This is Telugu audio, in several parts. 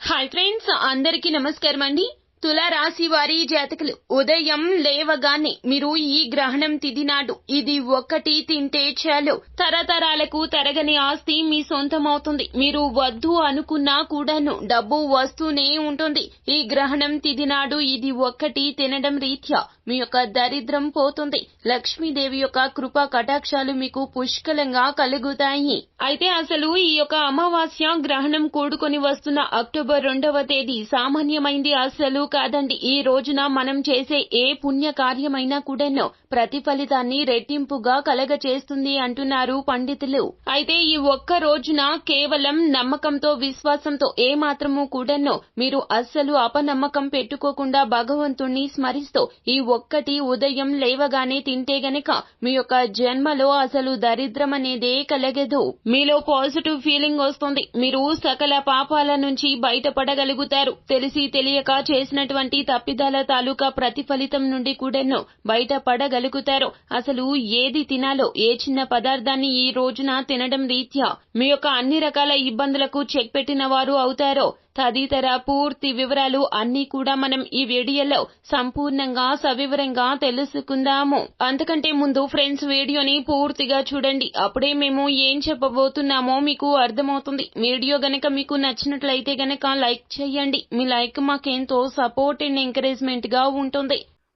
హాయ్ ఫ్రెండ్స్ అందరికీ నమస్కారం అండి. తుల రాశి వారి జాతకులు ఉదయం లేవగానే మీరు ఈ గ్రహణం తిథి నాడు. ఇది ఒక్కటి తింటే చాలు. తరతరాలకు తరగని ఆస్తి మీ సొంతమవుతుంది. మీరు వద్దు అనుకున్నా కూడాను డబ్బు వస్తూనే ఉంటుంది. ఈ గ్రహణం తిథి నాడు ఇది ఒక్కటి తినడం రీత్యా. మీ యొక్క దరిద్రం పోతుంది. లక్ష్మీదేవి యొక్క కృపా కటాక్షాలు మీకు పుష్కలంగా కలుగుతాయి. అయితే అసలు ఈ యొక్క అమావాస్య గ్రహణం కూడుకొని వస్తున్న అక్టోబర్ రెండవ తేదీ సామాన్యమైంది అసలు కాదండి. ఈ రోజున మనం చేసే ఏ పుణ్య కార్యమైనా కూడాను ప్రతిఫలితాన్ని రెట్టింపుగా కలగచేస్తుంది అంటున్నారు పండితులు. అయితే ఈ ఒక్క రోజున కేవలం నమ్మకంతో విశ్వాసంతో ఏ మాత్రము కూడాను మీరు అస్సలు అపనమ్మకం పెట్టుకోకుండా భగవంతుణ్ణి స్మరిస్తూ ఈ ఒక్కటి ఉదయం లేవగానే తింటే గనక మీ యొక్క జన్మలో అసలు దరిద్రం అనేదే కలగదు. మీలో పాజిటివ్ ఫీలింగ్ వస్తుంది. మీరు సకల పాపాల నుంచి బయటపడగలుగుతారు. తెలిసి తెలియక చేసినటువంటి తప్పిదాల తాలూకా ప్రతిఫలితం నుండి కూడాను బయటపడగలుగుతారు అసలు ఏది తినాలో ఏ చిన్న పదార్థాన్ని ఈ రోజున తినడం రీత్యా? మీ యొక్క అన్ని రకాల ఇబ్బందులకు చెక్ పెట్టిన వారు అవుతారో? తదితర పూర్తి వివరాలు అన్ని కూడా మనం ఈ వీడియోలో సంపూర్ణంగా సవివరంగా తెలుసుకుందాము. అంతకంటే ముందు ఫ్రెండ్స్ వీడియోని పూర్తిగా చూడండి. అప్పుడే మేము ఏం చెప్పబోతున్నామో మీకు అర్థమవుతుంది. వీడియో గనక మీకు నచ్చినట్లయితే గనక లైక్ చేయండి. మీ లైక్ మాకెంతో సపోర్ట్ అండ్ ఎంకరేజ్మెంట్గా ఉంటుంది.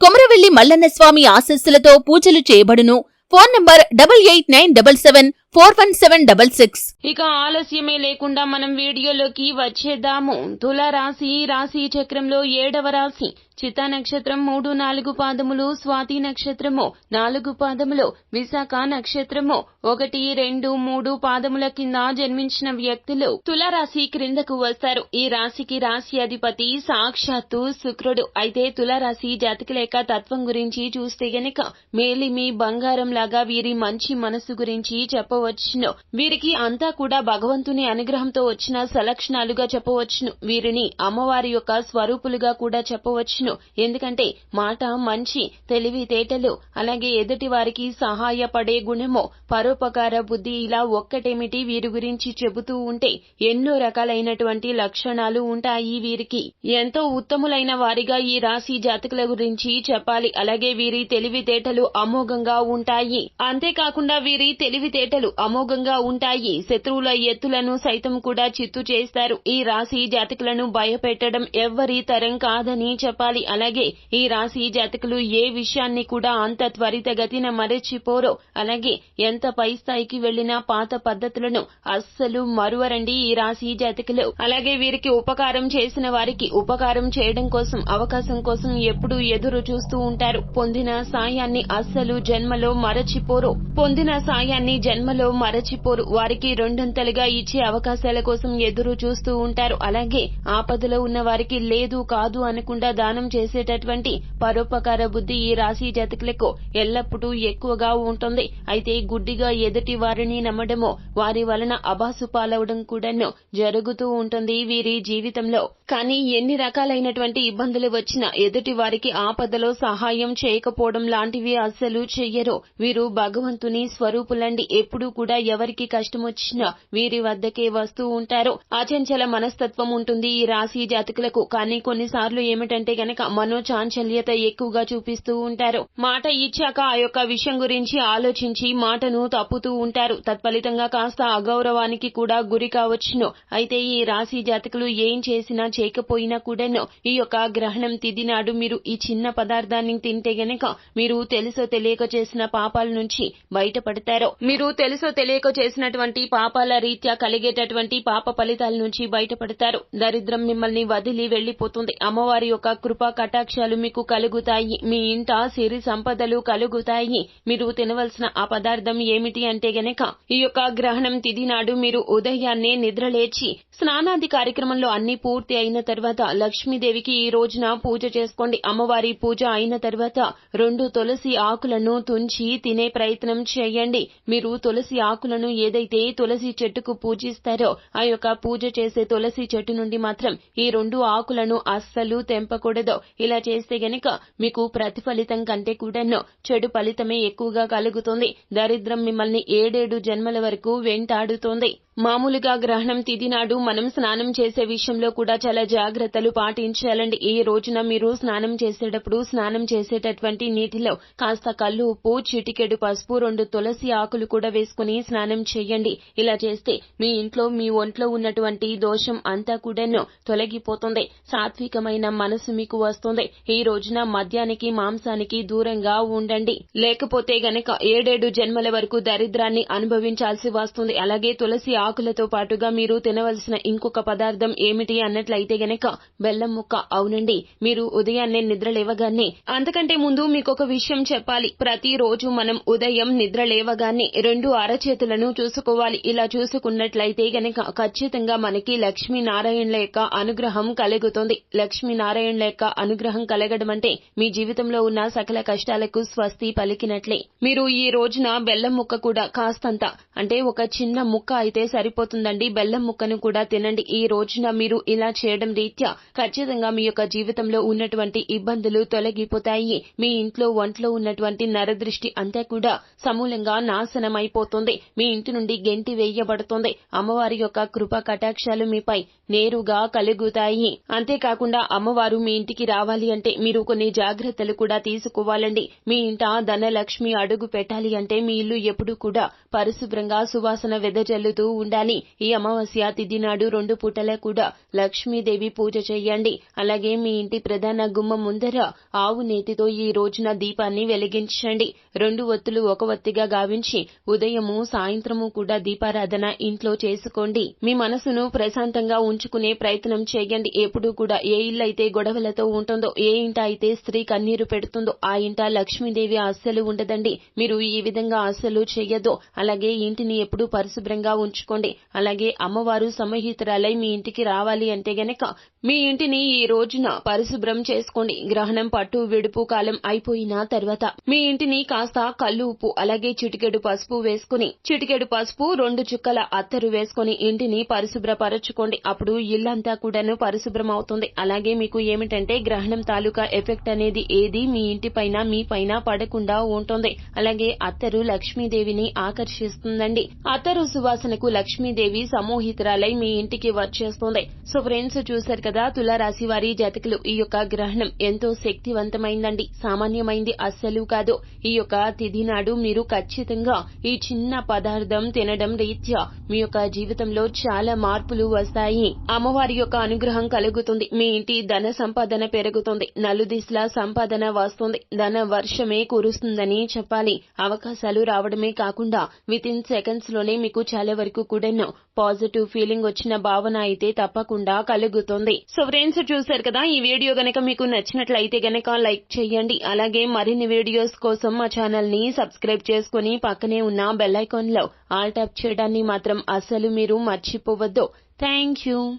కొమరవెల్లి మల్లన్న స్వామి ఆశస్సులతో పూజలు చేయబడును. Phone number double eight nine double seven four one seven double six. ఇక ఆలస్యమే లేకుండా మనం వీడియోలోకి వచ్చేద్దాము. తుల రాశి రాశి చక్రంలో ఏడవ రాశి. చిత్తా నక్షత్రం మూడు నాలుగు పాదములు. స్వాతి నక్షత్రము నాలుగు పాదములు. విశాఖ నక్షత్రము ఒకటి రెండు మూడు పాదముల కింద జన్మించిన వ్యక్తులు తుల రాశి క్రిందకు వస్తారు. ఈ రాశికి రాశి అధిపతి సాక్షాత్తు శుక్రుడు. అయితే తుల రాశి జాతకలేక తత్వం గురించి చూస్తే గనక మేలిమి బంగారం లాగా వీరి మంచి మనసు గురించి చెప్పవచ్చు. చెప్పవచ్చును. వీరికి అంతా కూడా భగవంతుని అనుగ్రహంతో వచ్చిన సలక్షణాలుగా చెప్పవచ్చును. వీరిని అమ్మవారి యొక్క స్వరూపులుగా కూడా చెప్పవచ్చును. ఎందుకంటే మాట మంచి తెలివితేటలు అలాగే ఎదుటి వారికి సహాయపడే గుణము పరోపకార బుద్ధి ఇలా ఒక్కటేమిటి వీరి గురించి చెబుతూ ఉంటే ఎన్నో రకాలైనటువంటి లక్షణాలు ఉంటాయి వీరికి. ఎంతో ఉత్తములైన వారిగా ఈ రాశి జాతకుల గురించి చెప్పాలి. అలాగే వీరి తెలివితేటలు అమోఘంగా ఉంటాయి. అంతేకాకుండా వీరి తెలివితేటలు అమోఘంగా ఉంటాయి. శత్రువుల ఎత్తులను సైతం కూడా చిత్తు చేస్తారు. ఈ రాశి జాతకులను భయపెట్టడం ఎవ్వరి తరం కాదని చెప్పాలి. అలాగే ఈ రాశి జాతకులు ఏ విషయాన్ని కూడా అంత త్వరితగతిన మరచిపోరో. అలాగే ఎంత పై స్థాయికి వెళ్ళినా పాత పద్ధతులను అస్సలు మరువరండి ఈ రాశి జాతకులు. అలాగే వీరికి ఉపకారం చేసిన వారికి ఉపకారం చేయడం కోసం అవకాశం కోసం ఎప్పుడూ ఎదురు చూస్తూ ఉంటారు. పొందిన సాయాన్ని అస్సలు జన్మలో మరచిపోరు. పొందిన సాయాన్ని జన్మలో మరచిపోరు. వారికి రెండొంతలుగా ఇచ్చే అవకాశాల కోసం ఎదురు చూస్తూ ఉంటారు. అలాగే ఆపదలో ఉన్న వారికి లేదు కాదు అనకుండా దానం చేసేటటువంటి పరోపకార బుద్ధి ఈ రాశి జాతకులకు ఎల్లప్పుడూ ఎక్కువగా ఉంటుంది. అయితే గుడ్డిగా ఎదుటి వారిని నమ్మడము వారి వలన అబాసు పాలవడం కూడాను జరుగుతూ ఉంటుంది వీరి జీవితంలో. కానీ ఎన్ని రకాలైనటువంటి ఇబ్బందులు వచ్చినా ఎదుటి వారికి ఆపదలో సహాయం చేయకపోవడం లాంటివి అస్సలు చెయ్యరు. వీరు భగవంతుని స్వరూపులండి. ఎప్పుడూ కూడా ఎవరికి కష్టం వచ్చినా వీరి వద్దకే వస్తూ ఉంటారు. అచంచల మనస్తత్వం ఉంటుంది ఈ రాశి జాతకులకు. కానీ కొన్నిసార్లు ఏమిటంటే గనక మనోచాంచల్యత ఎక్కువగా చూపిస్తూ ఉంటారు. మాట ఇచ్చాక ఆ యొక్క విషయం గురించి ఆలోచించి మాటను తప్పుతూ ఉంటారు. తత్ఫలితంగా కాస్త అగౌరవానికి కూడా గురి కావచ్చును. అయితే ఈ రాశి జాతకులు ఏం చేసినా చేయకపోయినా కూడాను ఈ యొక్క గ్రహణం తిది నాడు మీరు ఈ చిన్న పదార్థాన్ని తింటే గనక మీరు తెలుసో తెలియక చేసిన పాపాల నుంచి బయటపడతారు. మీరు తెలుసు తెలుసో తెలియకో చేసినటువంటి పాపాల రీత్యా కలిగేటటువంటి పాప ఫలితాల నుంచి బయటపడతారు. దరిద్రం మిమ్మల్ని వదిలి వెళ్ళిపోతుంది అమ్మవారి యొక్క కృపా కటాక్షాలు మీకు కలుగుతాయి. మీ ఇంట సిరి సంపదలు కలుగుతాయి. మీరు తినవలసిన ఆ పదార్థం ఏమిటి అంటే గనక ఈ యొక్క గ్రహణం తిథి నాడు మీరు ఉదయాన్నే నిద్రలేచి స్నానాది కార్యక్రమంలో అన్ని పూర్తి అయిన తర్వాత లక్ష్మీదేవికి ఈ రోజున పూజ చేసుకోండి. అమ్మవారి పూజ అయిన తర్వాత రెండు తులసి ఆకులను తుంచి తినే ప్రయత్నం చేయండి. మీరు తులసి తులసి ఆకులను ఏదైతే తులసి చెట్టుకు పూజిస్తారో ఆ యొక్క పూజ చేసే తులసి చెట్టు నుండి మాత్రం ఈ రెండు ఆకులను అస్సలు తెంపకూడదు. ఇలా చేస్తే గనక మీకు ప్రతిఫలితం కంటే కూడాను చెడు ఫలితమే ఎక్కువగా కలుగుతుంది. దరిద్రం మిమ్మల్ని ఏడేడు జన్మల వరకు వెంటాడుతోంది. మామూలుగా గ్రహణం తిథి నాడు మనం స్నానం చేసే విషయంలో కూడా చాలా జాగ్రత్తలు పాటించాలండి. ఈ రోజున మీరు స్నానం చేసేటప్పుడు స్నానం చేసేటటువంటి నీటిలో కాస్త కళ్ళు ఉప్పు చిటికెడు పసుపు రెండు తులసి ఆకులు కూడా వేసుకుని స్నానం చేయండి. ఇలా చేస్తే మీ ఇంట్లో మీ ఒంట్లో ఉన్నటువంటి దోషం అంతా కూడాను తొలగిపోతుంది. సాత్వికమైన మనసు మీకు వస్తుంది. ఈ రోజున మద్యానికి మాంసానికి దూరంగా ఉండండి. లేకపోతే గనక ఏడేడు జన్మల వరకు దరిద్రాన్ని అనుభవించాల్సి వస్తుంది. అలాగే తులసి ఆకులతో పాటుగా మీరు తినవలసిన ఇంకొక పదార్థం ఏమిటి అన్నట్లయితే గనక బెల్లం ముక్క. అవునండి మీరు ఉదయాన్నే నిద్ర లేవగానే అంతకంటే ముందు మీకు ఒక విషయం చెప్పాలి. ప్రతిరోజు మనం ఉదయం నిద్ర లేవగానే రెండు అరచేతులను చూసుకోవాలి. ఇలా చూసుకున్నట్లయితే గనక ఖచ్చితంగా మనకి లక్ష్మీనారాయణుల యొక్క అనుగ్రహం కలుగుతుంది. లక్ష్మీనారాయణుల యొక్క అనుగ్రహం కలగడం అంటే మీ జీవితంలో ఉన్న సకల కష్టాలకు స్వస్తి పలికినట్లే. మీరు ఈ రోజున బెల్లం ముక్క కూడా కాస్తంత అంటే ఒక చిన్న ముక్క అయితే సరిపోతుందండి. బెల్లం ముక్కను కూడా తినండి. ఈ రోజున మీరు ఇలా చేయడం రీత్యా ఖచ్చితంగా మీ యొక్క జీవితంలో ఉన్నటువంటి ఇబ్బందులు తొలగిపోతాయి. మీ ఇంట్లో ఒంట్లో ఉన్నటువంటి నరదృష్టి అంతా కూడా సమూలంగా నాశనం అయిపోతుంది మీ ఇంటి నుండి గెంటి వేయబడుతుంది. అమ్మవారి యొక్క కృప కటాక్షాలు మీపై నేరుగా కలుగుతాయి. అంతేకాకుండా అమ్మవారు మీ ఇంటికి రావాలి అంటే మీరు కొన్ని జాగ్రత్తలు కూడా తీసుకోవాలండి. మీ ఇంట ధనలక్ష్మి అడుగు పెట్టాలి అంటే మీ ఇల్లు ఎప్పుడు కూడా పరిశుభ్రంగా సువాసన వెదజల్లుతూ ఉండాలి. ఈ అమావాస్య తిథి నాడు రెండు పూటల కూడా లక్ష్మీదేవి పూజ చేయండి. అలాగే మీ ఇంటి ప్రధాన గుమ్మ ముందర ఆవు నేతితో ఈ రోజున దీపాన్ని వెలిగించండి. రెండు ఒత్తులు ఒక ఒత్తిగా గావించి ఉదయం ఉదయము సాయంత్రము కూడా దీపారాధన ఇంట్లో చేసుకోండి. మీ మనసును ప్రశాంతంగా ఉంచుకునే ప్రయత్నం చేయండి. ఎప్పుడూ కూడా ఏ ఇల్లు అయితే గొడవలతో ఉంటుందో ఏ ఇంట అయితే స్త్రీ కన్నీరు పెడుతుందో ఆ ఇంట లక్ష్మీదేవి అస్సలు ఉండదండి. మీరు ఈ విధంగా అస్సలు చేయదు అలాగే ఇంటిని ఎప్పుడూ పరిశుభ్రంగా ఉంచుకోండి. అలాగే అమ్మవారు సమహితురాలై మీ ఇంటికి రావాలి అంటే గనక మీ ఇంటిని ఈ రోజున పరిశుభ్రం చేసుకోండి. గ్రహణం పట్టు విడుపు కాలం అయిపోయిన తర్వాత మీ ఇంటిని కాస్త కళ్ళు ఉప్పు అలాగే చిటికెడు పసుపు వేసుకుని చిటికెడు పసుపు రెండు చుక్కల అత్తరు వేసుకుని ఇంటిని పరిశుభ్రపరచుకోండి. అప్పుడు ఇల్లంతా కూడాను పరిశుభ్రం అవుతుంది అలాగే మీకు ఏమిటంటే గ్రహణం తాలూకా ఎఫెక్ట్ అనేది ఏది మీ ఇంటి పైన మీ పైన పడకుండా ఉంటుంది. అలాగే అత్తరు లక్ష్మీదేవిని ఆకర్షిస్తుందండి. అత్తరు సువాసనకు లక్ష్మీదేవి సమోహితురాలై మీ ఇంటికి వచ్చేస్తుంది. సో ఫ్రెండ్స్ చూశారు కదా తులారాశి వారి జాతకులు ఈ యొక్క గ్రహణం ఎంతో శక్తివంతమైందండి. సామాన్యమైంది అస్సలు కాదు. ఈ యొక్క తిథి నాడు మీరు ఖచ్చితంగా ఈ చిన్న పదార్థం తినడం రీత్యా మీ యొక్క జీవితంలో చాలా మార్పులు వస్తాయి. అమ్మవారి యొక్క అనుగ్రహం కలుగుతుంది. మీ ఇంటి ధన సంపాదన పెరుగుతుంది. నలుదిశలా సంపాదన వస్తుంది. ధన వర్షమే కురుస్తుందని చెప్పాలి. అవకాశాలు రావడమే కాకుండా విత్ ఇన్ సెకండ్స్లోనే మీకు చాలా వరకు కూడాను పాజిటివ్ ఫీలింగ్ వచ్చిన భావన అయితే తప్పకుండా కలుగుతుంది. సో ఫ్రెండ్స్ చూశారు కదా? ఈ వీడియో గనక మీకు నచ్చినట్లయితే గనక లైక్ చేయండి. అలాగే మరిన్ని వీడియోస్ కోసం మా ఛానల్ని సబ్స్క్రైబ్ చేసుకుని పక్కనే ఉన్న బెల్ ఐకాన్లో ఆల్ ట్యాప్ చేయడాన్ని మాత్రం అస్సలు మీరు మర్చిపోవద్దు. Thank you